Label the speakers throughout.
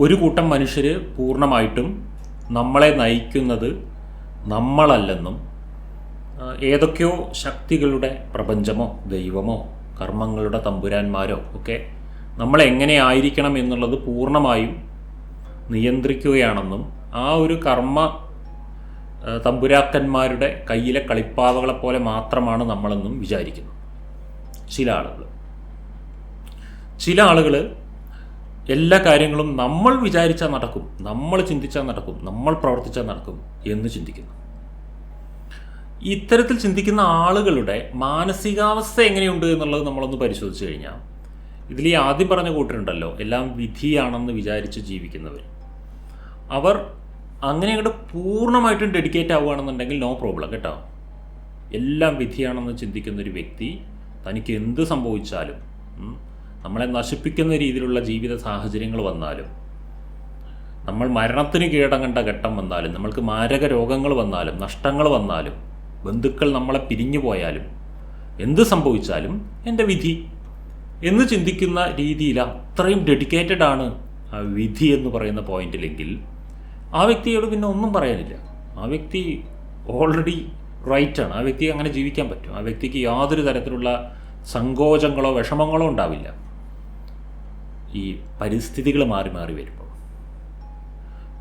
Speaker 1: ഒരു കൂട്ടം മനുഷ്യർ പൂർണമായിട്ടും നമ്മളെ നയിക്കുന്നത് നമ്മളല്ലെന്നും ഏതൊക്കെയോ ശക്തികളുടെ പ്രപഞ്ചമോ ദൈവമോ കർമ്മങ്ങളുടെ തമ്പുരാന്മാരോ ഒക്കെ നമ്മളെങ്ങനെ ആയിരിക്കണം എന്നുള്ളത് പൂർണമായും നിയന്ത്രിക്കുകയാണെന്നും ആ ഒരു കർമ്മ തമ്പുരാക്കന്മാരുടെ കയ്യിലെ കളിപ്പാവകളെ പോലെ മാത്രമാണ് നമ്മളെന്നും വിചാരിക്കുന്നു. ചില ആളുകൾ ചില ആളുകൾ എല്ലാ കാര്യങ്ങളും നമ്മൾ വിചാരിച്ചാൽ നടക്കും നമ്മൾ ചിന്തിച്ചാൽ നടക്കും നമ്മൾ പ്രവർത്തിച്ചാൽ നടക്കും എന്ന് ചിന്തിക്കുന്നു. ഇത്തരത്തിൽ ചിന്തിക്കുന്ന ആളുകളുടെ മാനസികാവസ്ഥ എങ്ങനെയുണ്ട് എന്നുള്ളത് നമ്മളൊന്ന് പരിശോധിച്ച് കഴിഞ്ഞാൽ ഇതിൽ ഈ ആദ്യം പറഞ്ഞ കൂട്ടരുണ്ടല്ലോ എല്ലാം വിധിയാണെന്ന് വിചാരിച്ച് ജീവിക്കുന്നവർ. അവർ അങ്ങനെ അങ്ങോട്ട് പൂർണമായിട്ടും ഡെഡിക്കേറ്റ് ആവുകയാണെന്നുണ്ടെങ്കിൽ നോ പ്രോബ്ലം കേട്ടോ. എല്ലാം വിധിയാണെന്ന് ചിന്തിക്കുന്ന ഒരു വ്യക്തി തനിക്ക് എന്ത് സംഭവിച്ചാലും നമ്മളെ നശിപ്പിക്കുന്ന രീതിയിലുള്ള ജീവിത സാഹചര്യങ്ങൾ വന്നാലും നമ്മൾ മരണത്തിന് കീഴടങ്ങേണ്ട ഘട്ടം വന്നാലും നമ്മൾക്ക് മാരക രോഗങ്ങൾ വന്നാലും നഷ്ടങ്ങൾ വന്നാലും ബന്ധുക്കൾ നമ്മളെ പിരിഞ്ഞു പോയാലും എന്ത് സംഭവിച്ചാലും എന്റെ വിധി എന്ന് ചിന്തിക്കുന്ന രീതിയിൽ അത്രയും ഡെഡിക്കേറ്റഡ് ആണ് ആ വിധി എന്ന് പറയുന്ന പോയിന്റിലെങ്കിൽ ആ വ്യക്തിയോട് പിന്നെ ഒന്നും പറയാനില്ല. ആ വ്യക്തി ഓൾറെഡി റൈറ്റ് ആണ്. ആ വ്യക്തിക്ക് അങ്ങനെ ജീവിക്കാൻ പറ്റും. ആ വ്യക്തിക്ക് യാതൊരു തരത്തിലുള്ള സങ്കോചങ്ങളോ വിഷമങ്ങളോ ഉണ്ടാവില്ല. ഈ പരിസ്ഥിതികൾ മാറി മാറി വരുമ്പോൾ.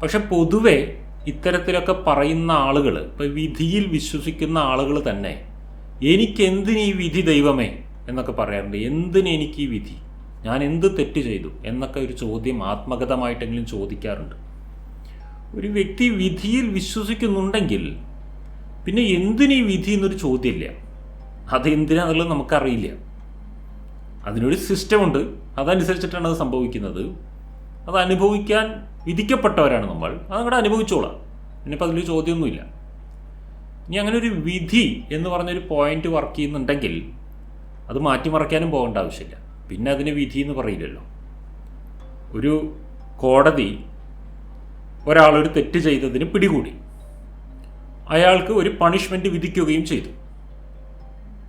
Speaker 1: പക്ഷെ പൊതുവെ ഇത്തരത്തിലൊക്കെ പറയുന്ന ആളുകൾ ഇപ്പോൾ വിധിയിൽ വിശ്വസിക്കുന്ന ആളുകൾ തന്നെ എനിക്കെന്തിന് ഈ വിധി ദൈവമേ എന്നൊക്കെ പറയാറുണ്ട്. എന്തിന് എനിക്ക് ഈ വിധി? ഞാൻ എന്ത് തെറ്റ് ചെയ്തു എന്നൊക്കെ ഒരു ചോദ്യം ആത്മഗതമായിട്ടെങ്കിലും ചോദിക്കാറുണ്ട്. ഒരു വ്യക്തി വിധിയിൽ വിശ്വസിക്കുന്നുണ്ടെങ്കിൽ പിന്നെ എന്തിന് ഈ വിധി എന്നൊരു ചോദ്യമില്ല. അത് എന്തിനാന്നുള്ളത് നമുക്കറിയില്ല. അതിനൊരു സിസ്റ്റമുണ്ട് അതനുസരിച്ചിട്ടാണ് അത് സംഭവിക്കുന്നത്. അത് അനുഭവിക്കാൻ വിധിക്കപ്പെട്ടവരാണ് നമ്മൾ. അതങ്ങോട്ട് അനുഭവിച്ചോളാം. ഇനിയിപ്പോൾ അതിലൊരു ചോദ്യമൊന്നുമില്ല. ഇനി അങ്ങനെ ഒരു വിധി എന്ന് പറഞ്ഞൊരു പോയിന്റ് വർക്ക് ചെയ്യുന്നുണ്ടെങ്കിൽ അത് മാറ്റിമറിക്കാനും പോകേണ്ട ആവശ്യമില്ല. പിന്നെ അതിന് വിധി എന്ന് പറയില്ലല്ലോ. ഒരു കോടതി ഒരാളൊരു തെറ്റ് ചെയ്തതിന് പിടികൂടി. അയാൾക്ക് ഒരു പണിഷ്മെന്റ് വിധിക്കുകയും ചെയ്തു.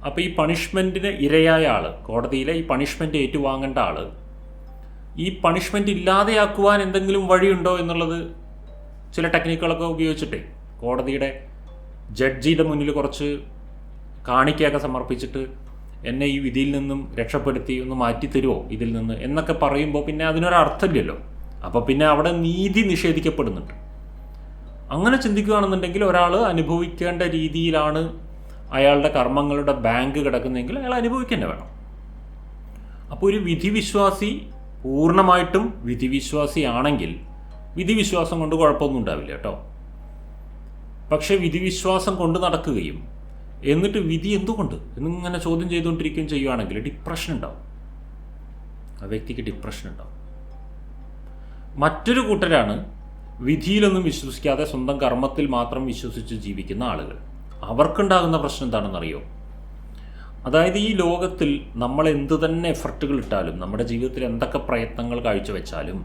Speaker 1: അപ്പോൾ ഈ പണിഷ്മെന്റിന് ഇരയായ ആൾ കോടതിയിലെ ഈ പണിഷ്മെന്റ് ഏറ്റുവാങ്ങേണ്ട ആൾ ഈ പണിഷ്മെന്റ് ഇല്ലാതെയാക്കുവാൻ എന്തെങ്കിലും വഴിയുണ്ടോ എന്നുള്ളത് ചില ടെക്നിക്കുകളൊക്കെ ഉപയോഗിച്ചിട്ടേ കോടതിയുടെ ജഡ്ജിയുടെ മുന്നിൽ കുറച്ച് കാണിക്കയൊക്കെ സമർപ്പിച്ചിട്ട് എന്നെ ഈ വിധിയിൽ നിന്നും രക്ഷപ്പെടുത്തി ഒന്ന് മാറ്റി തരുമോ ഇതിൽ നിന്ന് എന്നൊക്കെ പറയുമ്പോൾ പിന്നെ അതിനൊരർത്ഥമില്ലല്ലോ അപ്പോൾ പിന്നെ അവിടെ നീതി നിഷേധിക്കപ്പെടുന്നുണ്ട്. അങ്ങനെ ചിന്തിക്കുകയാണെന്നുണ്ടെങ്കിൽ ഒരാൾ അനുഭവിക്കേണ്ട രീതിയിലാണ് അയാളുടെ കർമ്മങ്ങളുടെ ബാങ്ക് കിടക്കുന്നെങ്കിൽ അയാൾ അനുഭവിക്കുക വേണം. അപ്പോൾ ഒരു വിധിവിശ്വാസി പൂർണമായിട്ടും വിധിവിശ്വാസിയാണെങ്കിൽ വിധിവിശ്വാസം കൊണ്ട് കുഴപ്പമൊന്നും ഉണ്ടാവില്ല കേട്ടോ. പക്ഷേ വിധിവിശ്വാസം കൊണ്ട് നടക്കുകയും എന്നിട്ട് വിധി എന്തുകൊണ്ട് എന്നിങ്ങനെ ചോദ്യം ചെയ്തുകൊണ്ടിരിക്കുകയും ചെയ്യുകയാണെങ്കിൽ ഡിപ്രഷൻ ഉണ്ടാവും. ആ വ്യക്തിക്ക് ഡിപ്രഷൻ ഉണ്ടാവും. മറ്റൊരു കൂട്ടരാണ് വിധിയിലൊന്നും വിശ്വസിക്കാതെ സ്വന്തം കർമ്മത്തിൽ മാത്രം വിശ്വസിച്ച് ജീവിക്കുന്ന ആളുകൾ. അവർക്കുണ്ടാകുന്ന പ്രശ്നം എന്താണെന്നറിയോ? അതായത് ഈ ലോകത്തിൽ നമ്മൾ എന്ത് തന്നെ എഫർട്ടുകൾ ഇട്ടാലും നമ്മുടെ ജീവിതത്തിൽ എന്തൊക്കെ പ്രയത്നങ്ങൾ കാഴ്ചവെച്ചാലും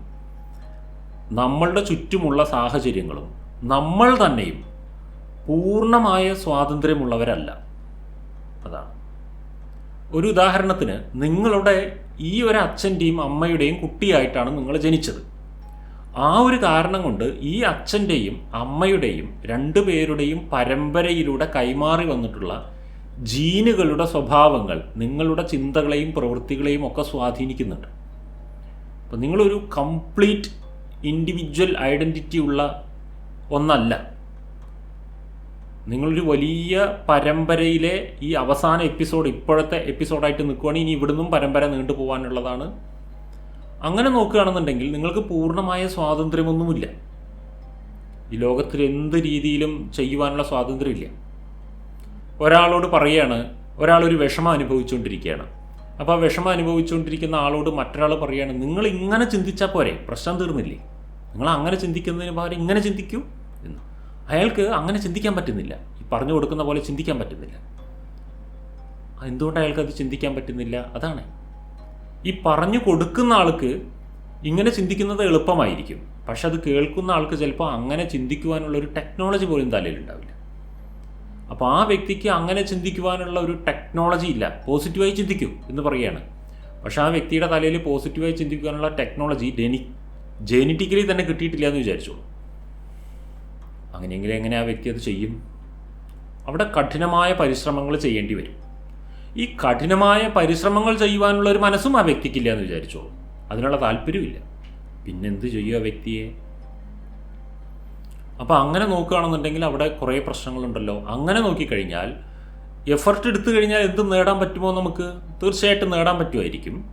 Speaker 1: നമ്മളുടെ ചുറ്റുമുള്ള സാഹചര്യങ്ങളും നമ്മൾ തന്നെയും പൂർണമായ സ്വാതന്ത്ര്യമുള്ളവരല്ല. അതാണ്. ഒരു ഉദാഹരണത്തിന് നിങ്ങളുടെ ഈ ഒരു അച്ഛന്റെയും അമ്മയുടെയും കുട്ടിയായിട്ടാണ് നിങ്ങൾ ജനിച്ചത്. ആ ഒരു കാരണം കൊണ്ട് ഈ അച്ഛന്റെയും അമ്മയുടെയും രണ്ടു രണ്ടുപേരുടെയും പരമ്പരയിലൂടെ കൈമാറി വന്നിട്ടുള്ള ജീനുകളുടെ സ്വഭാവങ്ങൾ നിങ്ങളുടെ ചിന്തകളെയും പ്രവൃത്തികളെയും ഒക്കെ സ്വാധീനിക്കുന്നുണ്ട്. അപ്പം നിങ്ങളൊരു കംപ്ലീറ്റ് ഇൻഡിവിജ്വൽ ഐഡന്റിറ്റി ഉള്ള ഒന്നല്ല. നിങ്ങളൊരു വലിയ പരമ്പരയിലെ ഈ അവസാന എപ്പിസോഡ് ഇപ്പോഴത്തെ എപ്പിസോഡായിട്ട് നിൽക്കുകയാണെങ്കിൽ ഇനി ഇവിടുന്നും പരമ്പര നീണ്ടു പോകാനുള്ളതാണ് അങ്ങനെ നോക്കുകയാണെന്നുണ്ടെങ്കിൽ നിങ്ങൾക്ക് പൂർണമായ സ്വാതന്ത്ര്യമൊന്നുമില്ല. ഈ ലോകത്തിൽ എന്ത് രീതിയിലും ചെയ്യുവാനുള്ള സ്വാതന്ത്ര്യമില്ല. ഒരാളോട് പറയാണ് ഒരാളൊരു വിഷമം അനുഭവിച്ചുകൊണ്ടിരിക്കുകയാണ്. അപ്പോൾ ആ വിഷമം അനുഭവിച്ചുകൊണ്ടിരിക്കുന്ന ആളോട് മറ്റൊരാൾ പറയുകയാണ് നിങ്ങൾ ഇങ്ങനെ ചിന്തിച്ചാൽ പോരെ? പ്രശ്നം തീർന്നില്ലേ? നിങ്ങൾ അങ്ങനെ ചിന്തിക്കുന്നതിന് പകരം ഇങ്ങനെ ചിന്തിക്കൂ? എന്ന്. അയാൾക്ക് അങ്ങനെ ചിന്തിക്കാൻ പറ്റുന്നില്ല. ഈ പറഞ്ഞു കൊടുക്കുന്ന പോലെ ചിന്തിക്കാൻ പറ്റുന്നില്ല. എന്തുകൊണ്ട് അയാൾക്ക് അത് ചിന്തിക്കാൻ പറ്റുന്നില്ല? അതാണ്. ഈ പറഞ്ഞു കൊടുക്കുന്ന ആൾക്ക് ഇങ്ങനെ ചിന്തിക്കുന്നത് എളുപ്പമായിരിക്കും. പക്ഷെ അത് കേൾക്കുന്ന ആൾക്ക് ചിലപ്പോൾ അങ്ങനെ ചിന്തിക്കുവാനുള്ള ഒരു ടെക്നോളജി പോലും തലയിൽ ഉണ്ടാവില്ല. അപ്പോൾ ആ വ്യക്തിക്ക് അങ്ങനെ ചിന്തിക്കുവാനുള്ള ഒരു ടെക്നോളജി ഇല്ല. പോസിറ്റീവായി ചിന്തിക്കൂ എന്ന് പറയുകയാണ്. പക്ഷെ ആ വ്യക്തിയുടെ തലയിൽ പോസിറ്റീവായി ചിന്തിക്കാനുള്ള ടെക്നോളജി ഡെനി ജെനറ്റിക്കലി തന്നെ കിട്ടിയിട്ടില്ല എന്ന് വിചാരിച്ചോളൂ. അങ്ങനെയെങ്കിൽ എങ്ങനെ ആ വ്യക്തി അത് ചെയ്യും? അവിടെ കഠിനമായ പരിശ്രമങ്ങൾ ചെയ്യേണ്ടി വരും. ഈ കഠിനമായ പരിശ്രമങ്ങൾ ചെയ്യുവാനുള്ള ഒരു മനസ്സും ആ വ്യക്തിക്കില്ല എന്ന് വിചാരിച്ചോളൂ അതിനുള്ള താല്പര്യമില്ല പിന്നെന്ത് ചെയ്യുക വ്യക്തിയെ? അപ്പോൾ അങ്ങനെ നോക്കുകയാണെന്നുണ്ടെങ്കിൽ അവിടെ കുറേ പ്രശ്നങ്ങളുണ്ടല്ലോ. അങ്ങനെ നോക്കിക്കഴിഞ്ഞാൽ എഫർട്ട് എടുത്തു കഴിഞ്ഞാൽ എന്ത് നേടാൻ പറ്റുമോ നമുക്ക്? തീർച്ചയായിട്ടും നേടാൻ പറ്റുമായിരിക്കും.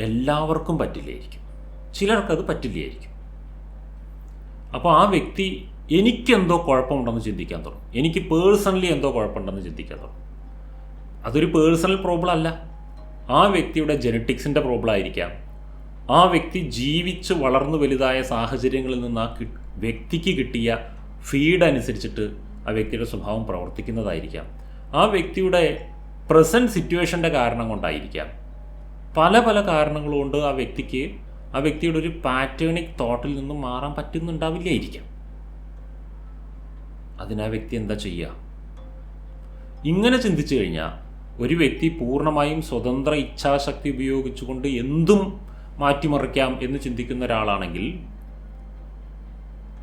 Speaker 1: എല്ലാവർക്കും പറ്റില്ലായിരിക്കും. ചിലർക്കത് പറ്റില്ലായിരിക്കും. അപ്പോൾ ആ വ്യക്തി എനിക്കെന്തോ കുഴപ്പമുണ്ടെന്ന് ചിന്തിക്കാൻ തുടങ്ങും. എനിക്ക് പേഴ്സണലി എന്തോ കുഴപ്പമുണ്ടെന്ന് ചിന്തിക്കാൻ തുടങ്ങും. അതൊരു പേഴ്സണൽ പ്രോബ്ലം അല്ല. ആ വ്യക്തിയുടെ ജനറ്റിക്സിന്റെ പ്രോബ്ലം ആയിരിക്കാം. ആ വ്യക്തി ജീവിച്ച് വളർന്നു വലുതായ സാഹചര്യങ്ങളിൽ നിന്ന് ആ വ്യക്തിക്ക് കിട്ടിയ ഫീഡ് അനുസരിച്ചിട്ട് ആ വ്യക്തിയുടെ സ്വഭാവം പ്രവർത്തിക്കുന്നതായിരിക്കാം. ആ വ്യക്തിയുടെ പ്രസന്റ് സിറ്റുവേഷന്റെ കാരണം കൊണ്ടായിരിക്കാം. പല പല കാരണങ്ങളുകൊണ്ട് ആ വ്യക്തിക്ക് ആ വ്യക്തിയുടെ ഒരു പാറ്റേണിക് തോട്ടിൽ നിന്നും മാറാൻ പറ്റുന്നുണ്ടാവില്ലായിരിക്കാം. അതിനാ വ്യക്തി എന്താ ചെയ്യുക? ഇങ്ങനെ ചിന്തിച്ചു കഴിഞ്ഞാൽ ഒരു വ്യക്തി പൂർണമായും സ്വതന്ത്ര ഇച്ഛാശക്തി ഉപയോഗിച്ചുകൊണ്ട് എന്തും മാറ്റിമറിക്കാം എന്ന് ചിന്തിക്കുന്ന ഒരാളാണെങ്കിൽ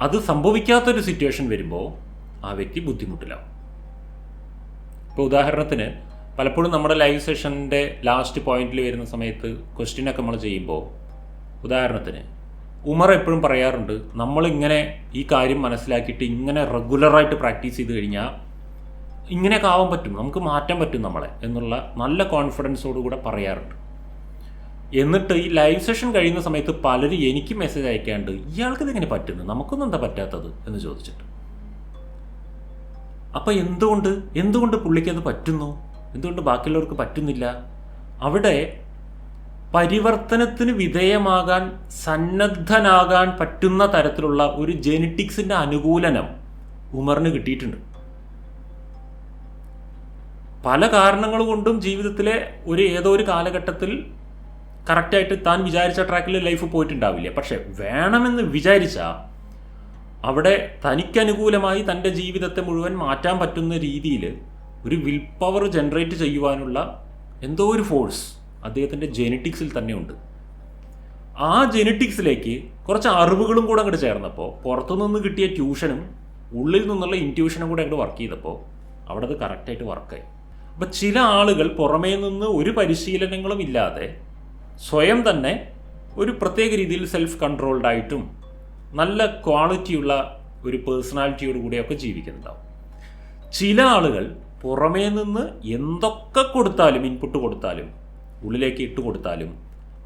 Speaker 1: അത് സംഭവിക്കാത്തൊരു സിറ്റുവേഷൻ വരുമ്പോൾ ആ വ്യക്തി ബുദ്ധിമുട്ടിലാവും. ഇപ്പോൾ ഉദാഹരണത്തിന് പലപ്പോഴും നമ്മുടെ ലൈവ് സെഷന്റെ ലാസ്റ്റ് പോയിന്റിൽ വരുന്ന സമയത്ത് ക്വസ്റ്റ്യനൊക്കെ നമ്മൾ ചെയ്യുമ്പോൾ ഉദാഹരണത്തിന് ഉമർ എപ്പോഴും പറയാറുണ്ട് നമ്മളിങ്ങനെ ഈ കാര്യം മനസ്സിലാക്കിയിട്ട് ഇങ്ങനെ റെഗുലറായിട്ട് പ്രാക്ടീസ് ചെയ്ത് കഴിഞ്ഞാൽ ഇങ്ങനെയൊക്കെ ആവാൻ പറ്റും. നമുക്ക് മാറ്റാൻ പറ്റും നമ്മളെ എന്നുള്ള നല്ല കോൺഫിഡൻസോട് കൂടെ പറയാറുണ്ട്. എന്നിട്ട് ഈ ലൈവ് സെഷൻ കഴിയുന്ന സമയത്ത് പലരും എനിക്ക് മെസ്സേജ് അയക്കാണ്ട് ഇയാൾക്ക് ഇതെങ്ങനെ പറ്റുന്നു? നമുക്കൊന്നും എന്താ പറ്റാത്തത്? എന്ന് ചോദിച്ചിട്ട്. അപ്പോൾ എന്തുകൊണ്ട്? എന്തുകൊണ്ട് പുള്ളിക്ക് അത് പറ്റുന്നു? എന്തുകൊണ്ട് ബാക്കിയുള്ളവർക്ക് പറ്റുന്നില്ല? അവിടെ പരിവർത്തനത്തിന് വിധേയമാകാൻ സന്നദ്ധനാകാൻ പറ്റുന്ന തരത്തിലുള്ള ഒരു ജെനറ്റിക്സിന്റെ അനുകൂലനം ഉമറിന് കിട്ടിയിട്ടുണ്ട്. പല കാരണങ്ങൾ കൊണ്ടും ജീവിതത്തിലെ ഒരു ഏതോ ഒരു കാലഘട്ടത്തിൽ കറക്റ്റായിട്ട് താൻ വിചാരിച്ച ട്രാക്കിൽ ലൈഫ് പോയിട്ടുണ്ടാവില്ല. പക്ഷെ വേണമെന്ന് വിചാരിച്ചാൽ അവിടെ തനിക്കനുകൂലമായി തന്റെ ജീവിതത്തെ മുഴുവൻ മാറ്റാൻ പറ്റുന്ന രീതിയിൽ ഒരു വിൽ പവർ ജനറേറ്റ് ചെയ്യുവാനുള്ള എന്തോ ഒരു ഫോഴ്സ് അദ്ദേഹത്തിന്റെ ജെനറ്റിക്സിൽ തന്നെയുണ്ട് ആ ജെനറ്റിക്സിലേക്ക് കുറച്ച് അറിവുകളും കൂടെ അങ്ങോട്ട് ചേർന്നപ്പോൾ പുറത്തുനിന്ന് കിട്ടിയ ട്യൂഷനും ഉള്ളിൽ നിന്നുള്ള ഇന്റ്യൂഷനും കൂടെ അങ്ങോട്ട് വർക്ക് ചെയ്തപ്പോൾ അവിടെ അത് കറക്റ്റായിട്ട് വർക്കായി അപ്പം ചില ആളുകൾ പുറമേ നിന്ന് ഒരു പരിശീലനങ്ങളും ഇല്ലാതെ സ്വയം തന്നെ ഒരു പ്രത്യേക രീതിയിൽ സെൽഫ് കൺട്രോൾഡ് ആയിട്ടും നല്ല ക്വാളിറ്റിയുള്ള ഒരു പേഴ്സണാലിറ്റിയോട് കൂടിയൊക്കെ ജീവിക്കുന്നുണ്ടാവും. ചില ആളുകൾ പുറമേ നിന്ന് എന്തൊക്കെ കൊടുത്താലും ഇൻപുട്ട് കൊടുത്താലും ഉള്ളിലേക്ക് ഇട്ട് കൊടുത്താലും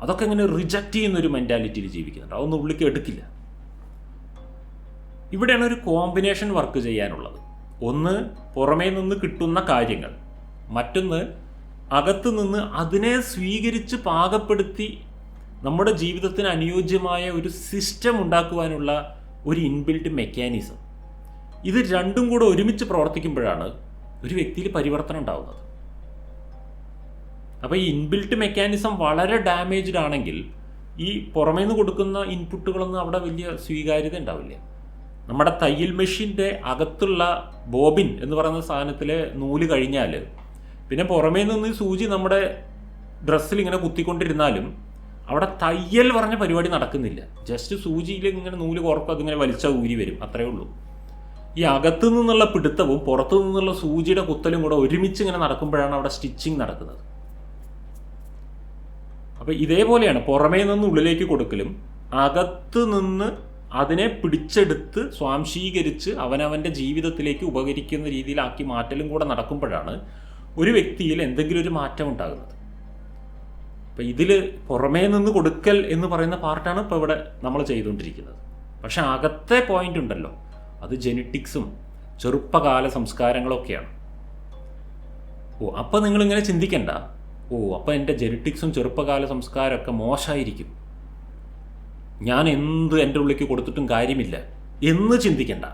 Speaker 1: അതൊക്കെ ഇങ്ങനെ റിജക്റ്റ് ചെയ്യുന്ന ഒരു മെന്റാലിറ്റിയിൽ ജീവിക്കുന്നുണ്ട്. അതൊന്നും ഉള്ളിലേക്ക് എടുക്കില്ല. ഇവിടെയാണ് ഒരു കോമ്പിനേഷൻ വർക്ക് ചെയ്യാനുള്ളത്. ഒന്ന് പുറമേ നിന്ന് കിട്ടുന്ന കാര്യങ്ങൾ. മറ്റൊന്ന് അകത്ത് നിന്ന് അതിനെ സ്വീകരിച്ച് പാകപ്പെടുത്തി നമ്മുടെ ജീവിതത്തിന് അനുയോജ്യമായ ഒരു സിസ്റ്റം ഉണ്ടാക്കുവാനുള്ള ഒരു ഇൻബിൽറ്റ് മെക്കാനിസം ഇത് രണ്ടും കൂടെ ഒരുമിച്ച് പ്രവർത്തിക്കുമ്പോഴാണ് ഒരു വ്യക്തിയിൽ പരിവർത്തനം ഉണ്ടാകുന്നത് അപ്പോൾ ഈ ഇൻബിൽറ്റ് മെക്കാനിസം വളരെ ഡാമേജ്ഡ് ആണെങ്കിൽ ഈ പുറമേ നിന്ന് കൊടുക്കുന്ന ഇൻപുട്ടുകളൊന്നും അവിടെ വലിയ സ്വീകാര്യത ഉണ്ടാവില്ല. നമ്മുടെ തയ്യൽ മെഷീന്റെ അകത്തുള്ള ബോബിൻ എന്ന് പറയുന്ന സാധനത്തിലെ നൂൽ കഴിഞ്ഞാൽ പിന്നെ പുറമേ നിന്ന് സൂചി നമ്മുടെ ഡ്രസ്സിൽ ഇങ്ങനെ കുത്തിക്കൊണ്ടിരുന്നാലും അവിടെ തയ്യൽ പറഞ്ഞ പരിപാടി നടക്കുന്നില്ല. ജസ്റ്റ് സൂചിയിൽ ഇങ്ങനെ നൂൽ കുറക്കും അതിങ്ങനെ വലിച്ച ഊരി വരും. അത്രേ ഉള്ളൂ. ഈ അകത്തു നിന്നുള്ള പിടുത്തവും പുറത്തു നിന്നുള്ള സൂചിയുടെ കുത്തലും കൂടെ ഒരുമിച്ച് ഇങ്ങനെ നടക്കുമ്പോഴാണ് അവിടെ സ്റ്റിച്ചിങ് നടക്കുന്നത്. അപ്പോൾ ഇതേപോലെയാണ് പുറമേ നിന്ന് ഉള്ളിലേക്ക് കൊടുക്കലും അകത്ത് നിന്ന് അതിനെ പിടിച്ചെടുത്ത് സ്വാംശീകരിച്ച് അവനവന്റെ ജീവിതത്തിലേക്ക് ഉപകരിക്കുന്ന രീതിയിലാക്കി മാറ്റലും കൂടെ നടക്കുമ്പോഴാണ് ഒരു വ്യക്തിയിൽ എന്തെങ്കിലും ഒരു മാറ്റം ഉണ്ടാകുന്നത്. അപ്പം ഇതിൽ പുറമേ നിന്ന് കൊടുക്കൽ എന്ന് പറയുന്ന പാർട്ടാണ് ഇപ്പോൾ ഇവിടെ നമ്മൾ ചെയ്തുകൊണ്ടിരിക്കുന്നത്. പക്ഷെ അകത്തെ പോയിന്റ് ഉണ്ടല്ലോ. അത് ജെനറ്റിക്സും ചെറുപ്പകാല സംസ്കാരങ്ങളൊക്കെയാണ്. ഓ അപ്പം നിങ്ങളിങ്ങനെ ചിന്തിക്കണ്ട. ഓ അപ്പോൾ എന്റെ ജെനറ്റിക്സും ചെറുപ്പകാല സംസ്കാരമൊക്കെ മോശമായിരിക്കും. ഞാൻ എന്ത് എന്റെ ഉള്ളിലേക്ക് കൊടുത്തിട്ടും കാര്യമില്ല എന്ന് ചിന്തിക്കണ്ട.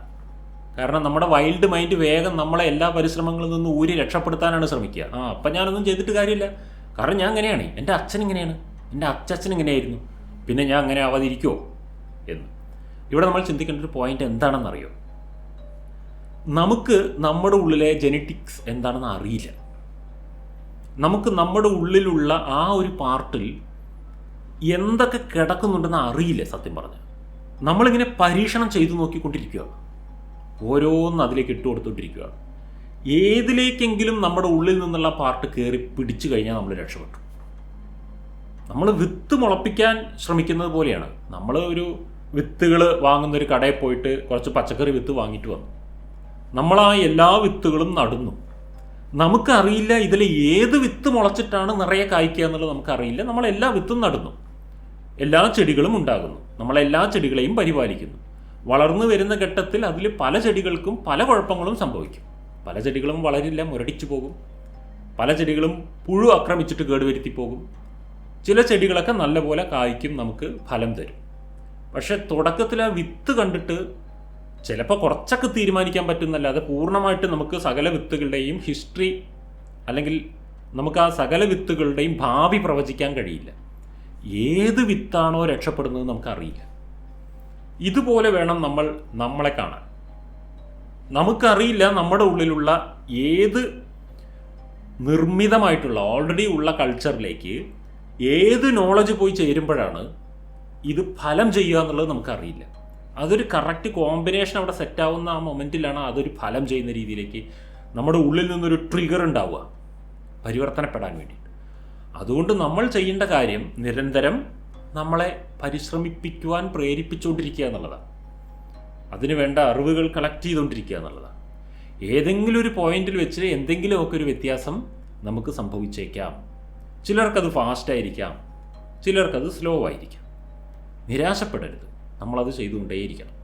Speaker 1: കാരണം നമ്മുടെ വൈൽഡ് മൈൻഡ് വേഗം നമ്മളെ എല്ലാ പരിശ്രമങ്ങളിൽ നിന്നും ഊരി രക്ഷപ്പെടുത്താനാണ് ശ്രമിക്കുക. ആ അപ്പം ഞാനൊന്നും ചെയ്തിട്ട് കാര്യമില്ല. കാരണം ഞാൻ അങ്ങനെയാണ്. എന്റെ അച്ഛൻ ഇങ്ങനെയാണ്. എന്റെ അച്ഛൻ ഇങ്ങനെയായിരുന്നു. പിന്നെ ഞാൻ അങ്ങനെ ആവാതിരിക്കുമോ എന്ന്. ഇവിടെ നമ്മൾ ചിന്തിക്കേണ്ട ഒരു പോയിന്റ് എന്താണെന്നറിയോ? നമുക്ക് നമ്മുടെ ഉള്ളിലെ ജെനറ്റിക്സ് എന്താണെന്ന് അറിയില്ല. നമുക്ക് നമ്മുടെ ഉള്ളിലുള്ള ആ ഒരു പാർട്ടിൽ എന്തൊക്കെ കിടക്കുന്നുണ്ടെന്ന് അറിയില്ല സത്യം പറഞ്ഞാൽ നമ്മളിങ്ങനെ പരീക്ഷണം ചെയ്തു നോക്കിക്കൊണ്ടിരിക്കുകയാണ് ഓരോന്ന് അതിലേക്ക് ഇട്ട് കൊടുത്തോണ്ടിരിക്കുക. ഏതിലേക്കെങ്കിലും നമ്മുടെ ഉള്ളിൽ നിന്നുള്ള പാർട്ട് കയറി പിടിച്ചു കഴിഞ്ഞാൽ നമ്മൾ രക്ഷപ്പെട്ടു. നമ്മൾ വിത്ത് മുളപ്പിക്കാൻ ശ്രമിക്കുന്നത് പോലെയാണ്. നമ്മൾ ഒരു വിത്തുകൾ വാങ്ങുന്ന ഒരു കടയിൽ പോയിട്ട് കുറച്ച് പച്ചക്കറി വിത്ത് വാങ്ങിയിട്ട് വന്നു. നമ്മൾ ആ എല്ലാ വിത്തുകളും നടുന്നു. നമുക്കറിയില്ല ഇതിൽ ഏത് വിത്ത് മുളച്ചിട്ടാണ് നിറയെ കായ്ക്കുക എന്നുള്ളത് നമുക്കറിയില്ല. നമ്മൾ എല്ലാ വിത്തും നടുന്നു. എല്ലാ ചെടികളും ഉണ്ടാകുന്നു. നമ്മൾ എല്ലാ ചെടികളെയും പരിപാലിക്കുന്നു. വളർന്നു വരുന്ന ഘട്ടത്തിൽ അതിൽ പല ചെടികൾക്കും പല കുഴപ്പങ്ങളും സംഭവിക്കും. പല ചെടികളും വളരില്ല മുരടിച്ചു പോകും. പല ചെടികളും പുഴു ആക്രമിച്ചിട്ട് കേടുവരുത്തി പോകും. ചില ചെടികളൊക്കെ നല്ലപോലെ കായ്ക്കും നമുക്ക് ഫലം തരും. പക്ഷെ തുടക്കത്തിൽ ആ വിത്ത് കണ്ടിട്ട് ചിലപ്പോൾ കുറച്ചൊക്കെ തീരുമാനിക്കാൻ പറ്റുന്നല്ലാതെ പൂർണമായിട്ട് നമുക്ക് സകല വിത്തുകളുടെയും ഹിസ്റ്ററി അല്ലെങ്കിൽ നമുക്ക് ആ സകല വിത്തുകളുടെയും ഭാവി പ്രവചിക്കാൻ കഴിയില്ല. ഏത് വിത്താണോ രക്ഷപ്പെടുന്നത് നമുക്കറിയില്ല. ഇതുപോലെ വേണം നമ്മൾ നമ്മളെ കാണാൻ. നമുക്കറിയില്ല നമ്മുടെ ഉള്ളിലുള്ള ഏത് നിർമ്മിതമായിട്ടുള്ള ഓൾറെഡി ഉള്ള കൾച്ചറിലേക്ക് ഏത് നോളജ് പോയി ചേരുമ്പോഴാണ് ഇത് ഫലം ചെയ്യുക എന്നുള്ളത് നമുക്കറിയില്ല. അതൊരു കറക്റ്റ് കോമ്പിനേഷൻ അവിടെ സെറ്റ് ആവുന്ന ആ മൊമെന്റിലാണ് അതൊരു ഫലം ചെയ്യുന്ന രീതിയിലേക്ക് നമ്മുടെ ഉള്ളിൽ നിന്നൊരു ട്രിഗർ ഉണ്ടാവുക പരിവർത്തനപ്പെടാൻ വേണ്ടിയിട്ട്. അതുകൊണ്ട് നമ്മൾ ചെയ്യേണ്ട കാര്യം നിരന്തരം നമ്മളെ പരിശ്രമിപ്പിക്കുവാൻ പ്രേരിപ്പിച്ചുകൊണ്ടിരിക്കുക എന്നുള്ളതാണ്. അതിന് വേണ്ട അറിവുകൾ കളക്ട് ചെയ്തുകൊണ്ടിരിക്കുക എന്നുള്ളതാണ്. ഏതെങ്കിലും ഒരു പോയിന്റിൽ വെച്ച് എന്തെങ്കിലുമൊക്കെ ഒരു വ്യത്യാസം നമുക്ക് സംഭവിച്ചേക്കാം. ചിലർക്കത് ഫാസ്റ്റായിരിക്കാം ചിലർക്കത് സ്ലോ ആയിരിക്കാം. നിരാശപ്പെടരുത്. നമ്മളത് ചെയ്തുകൊണ്ടേയിരിക്കണം.